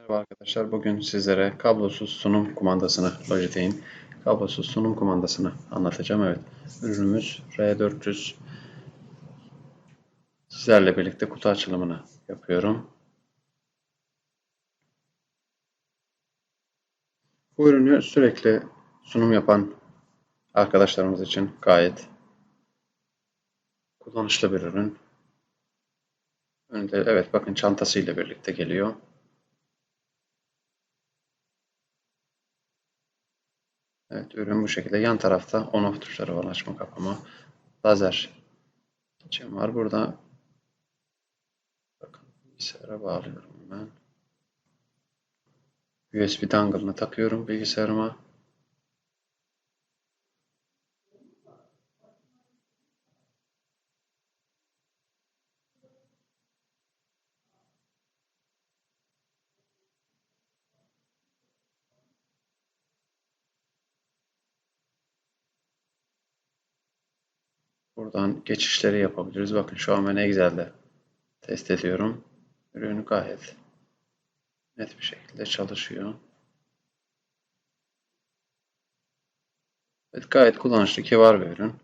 Merhaba arkadaşlar. Bugün sizlere kablosuz sunum kumandasını, Logitech'in kablosuz sunum kumandasını anlatacağım. Evet. Ürünümüz R400. Sizlerle birlikte kutu açılımını yapıyorum. Bu ürünü sürekli sunum yapan arkadaşlarımız için gayet kullanışlı bir ürün. Önünde evet bakın çantasıyla birlikte geliyor. Evet ürün bu şekilde. Yan tarafta on off tuşları var. Açma kapama. Lazer için var. Burada bakın bilgisayara bağlıyorum hemen. USB dongle'ını takıyorum bilgisayarıma. Buradan geçişleri yapabiliriz. Bakın şu an ben Excel'de test ediyorum. Ürünü gayet net bir şekilde çalışıyor. Evet, gayet kullanışlı, kibar bir ürün.